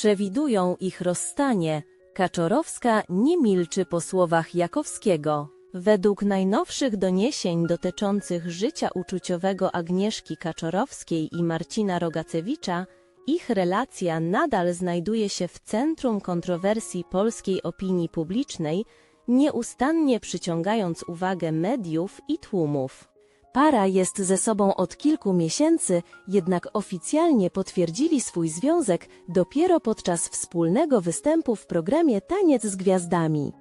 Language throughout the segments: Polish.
przewidują ich rozstanie. Kaczorowska nie milczy po słowach Jakowskiego. Według najnowszych doniesień dotyczących życia uczuciowego Agnieszki Kaczorowskiej i Marcina Rogacewicza, ich relacja nadal znajduje się w centrum kontrowersji polskiej opinii publicznej, nieustannie przyciągając uwagę mediów i tłumów. Para jest ze sobą od kilku miesięcy, jednak oficjalnie potwierdzili swój związek dopiero podczas wspólnego występu w programie Taniec z Gwiazdami.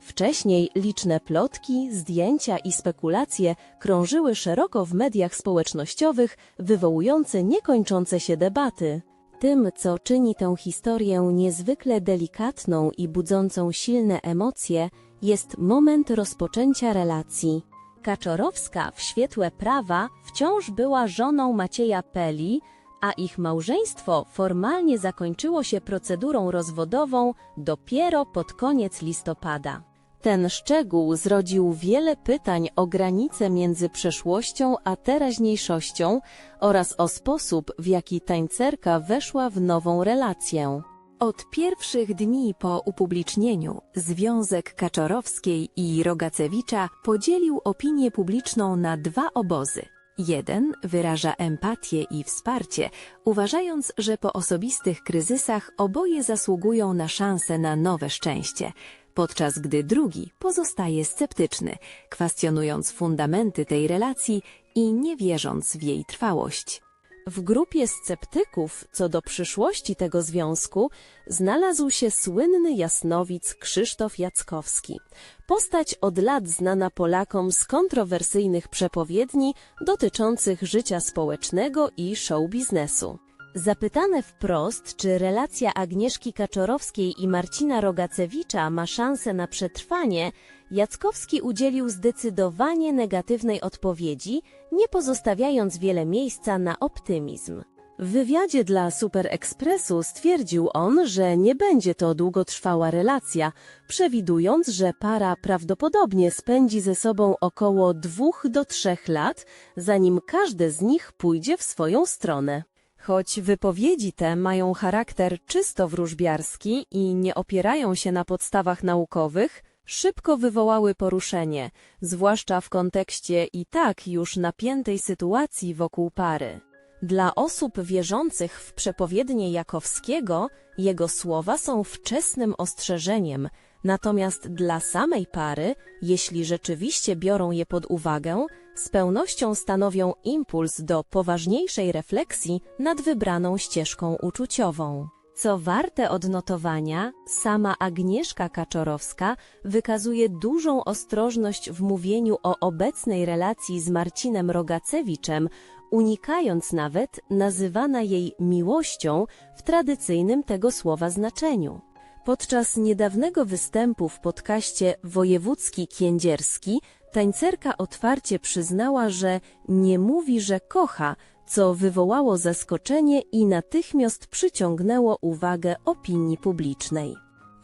Wcześniej liczne plotki, zdjęcia i spekulacje krążyły szeroko w mediach społecznościowych, wywołujące niekończące się debaty. Tym, co czyni tę historię niezwykle delikatną i budzącą silne emocje, jest moment rozpoczęcia relacji. Kaczorowska w świetle prawa wciąż była żoną Macieja Peli, a ich małżeństwo formalnie zakończyło się procedurą rozwodową dopiero pod koniec listopada. Ten szczegół zrodził wiele pytań o granice między przeszłością a teraźniejszością oraz o sposób, w jaki tańcerka weszła w nową relację. Od pierwszych dni po upublicznieniu Związek Kaczorowskiej i Rogacewicza podzielił opinię publiczną na dwa obozy. Jeden wyraża empatię i wsparcie, uważając, że po osobistych kryzysach oboje zasługują na szansę na nowe szczęście, podczas gdy drugi pozostaje sceptyczny, kwestionując fundamenty tej relacji i nie wierząc w jej trwałość. W grupie sceptyków co do przyszłości tego związku znalazł się słynny jasnowic Krzysztof Jackowski. Postać od lat znana Polakom z kontrowersyjnych przepowiedni dotyczących życia społecznego i show biznesu. Zapytane wprost, czy relacja Agnieszki Kaczorowskiej i Marcina Rogacewicza ma szansę na przetrwanie, Jackowski udzielił zdecydowanie negatywnej odpowiedzi, nie pozostawiając wiele miejsca na optymizm. W wywiadzie dla Super Expressu stwierdził on, że nie będzie to długotrwała relacja, przewidując, że para prawdopodobnie spędzi ze sobą około dwóch do trzech lat, zanim każde z nich pójdzie w swoją stronę. Choć wypowiedzi te mają charakter czysto wróżbiarski i nie opierają się na podstawach naukowych, szybko wywołały poruszenie, zwłaszcza w kontekście i tak już napiętej sytuacji wokół pary. Dla osób wierzących w przepowiednie Jakowskiego, jego słowa są wczesnym ostrzeżeniem, natomiast dla samej pary, jeśli rzeczywiście biorą je pod uwagę, z pełnością stanowią impuls do poważniejszej refleksji nad wybraną ścieżką uczuciową. Co warte odnotowania, sama Agnieszka Kaczorowska wykazuje dużą ostrożność w mówieniu o obecnej relacji z Marcinem Rogacewiczem, unikając nawet nazywana jej miłością w tradycyjnym tego słowa znaczeniu. Podczas niedawnego występu w podcaście Wojewódzki Kiędzierski tańcerka otwarcie przyznała, że nie mówi, że kocha, co wywołało zaskoczenie i natychmiast przyciągnęło uwagę opinii publicznej.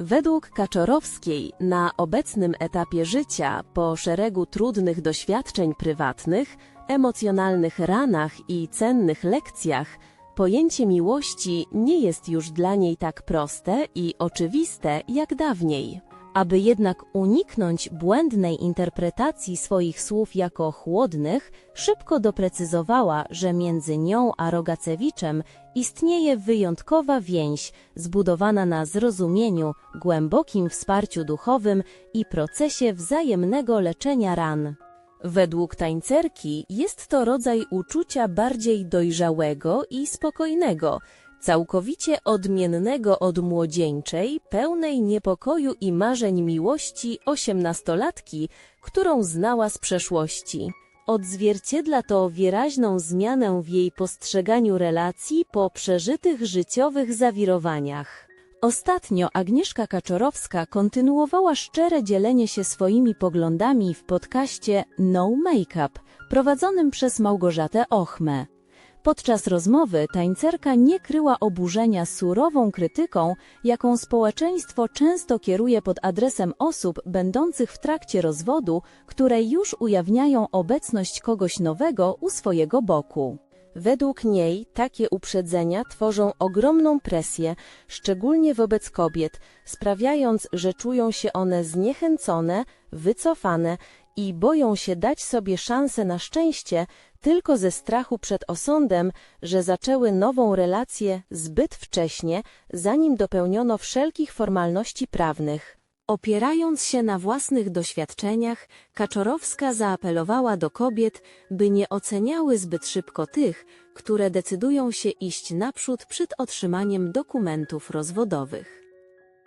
Według Kaczorowskiej na obecnym etapie życia, po szeregu trudnych doświadczeń prywatnych, emocjonalnych ranach i cennych lekcjach, pojęcie miłości nie jest już dla niej tak proste i oczywiste jak dawniej. Aby jednak uniknąć błędnej interpretacji swoich słów jako chłodnych, szybko doprecyzowała, że między nią a Rogacewiczem istnieje wyjątkowa więź zbudowana na zrozumieniu, głębokim wsparciu duchowym i procesie wzajemnego leczenia ran. Według tańcerki jest to rodzaj uczucia bardziej dojrzałego i spokojnego, całkowicie odmiennego od młodzieńczej, pełnej niepokoju i marzeń miłości osiemnastolatki, którą znała z przeszłości. Odzwierciedla to wyraźną zmianę w jej postrzeganiu relacji po przeżytych życiowych zawirowaniach. Ostatnio Agnieszka Kaczorowska kontynuowała szczere dzielenie się swoimi poglądami w podcaście No Makeup, prowadzonym przez Małgorzatę Ochmę. Podczas rozmowy tańcerka nie kryła oburzenia surową krytyką, jaką społeczeństwo często kieruje pod adresem osób będących w trakcie rozwodu, które już ujawniają obecność kogoś nowego u swojego boku. Według niej takie uprzedzenia tworzą ogromną presję, szczególnie wobec kobiet, sprawiając, że czują się one zniechęcone, wycofane i boją się dać sobie szansę na szczęście tylko ze strachu przed osądem, że zaczęły nową relację zbyt wcześnie, zanim dopełniono wszelkich formalności prawnych. Opierając się na własnych doświadczeniach, Kaczorowska zaapelowała do kobiet, by nie oceniały zbyt szybko tych, które decydują się iść naprzód przed otrzymaniem dokumentów rozwodowych.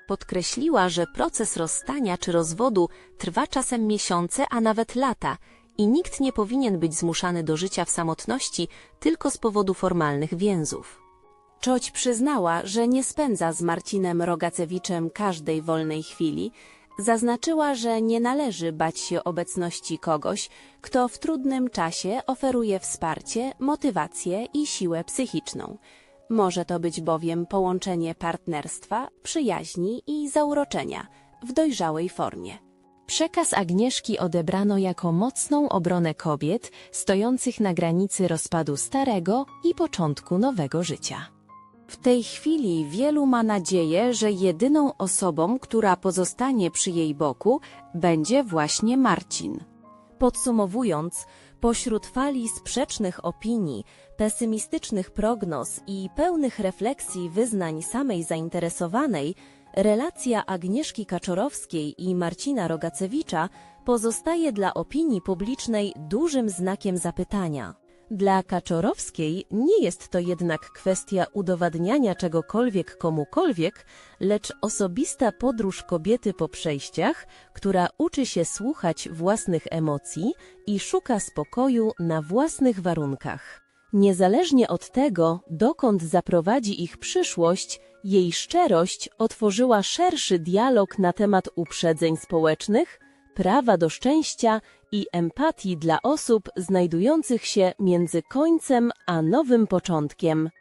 Podkreśliła, że proces rozstania czy rozwodu trwa czasem miesiące, a nawet lata i nikt nie powinien być zmuszany do życia w samotności tylko z powodu formalnych więzów. Czoć przyznała, że nie spędza z Marcinem Rogacewiczem każdej wolnej chwili, zaznaczyła, że nie należy bać się obecności kogoś, kto w trudnym czasie oferuje wsparcie, motywację i siłę psychiczną. Może to być bowiem połączenie partnerstwa, przyjaźni i zauroczenia w dojrzałej formie. Przekaz Agnieszki odebrano jako mocną obronę kobiet stojących na granicy rozpadu starego i początku nowego życia. W tej chwili wielu ma nadzieję, że jedyną osobą, która pozostanie przy jej boku, będzie właśnie Marcin. Podsumowując, pośród fali sprzecznych opinii, pesymistycznych prognoz i pełnych refleksji wyznań samej zainteresowanej, relacja Agnieszki Kaczorowskiej i Marcina Rogacewicza pozostaje dla opinii publicznej dużym znakiem zapytania. Dla Kaczorowskiej nie jest to jednak kwestia udowadniania czegokolwiek komukolwiek, lecz osobista podróż kobiety po przejściach, która uczy się słuchać własnych emocji i szuka spokoju na własnych warunkach. Niezależnie od tego, dokąd zaprowadzi ich przyszłość, jej szczerość otworzyła szerszy dialog na temat uprzedzeń społecznych, prawa do szczęścia i empatii dla osób znajdujących się między końcem a nowym początkiem.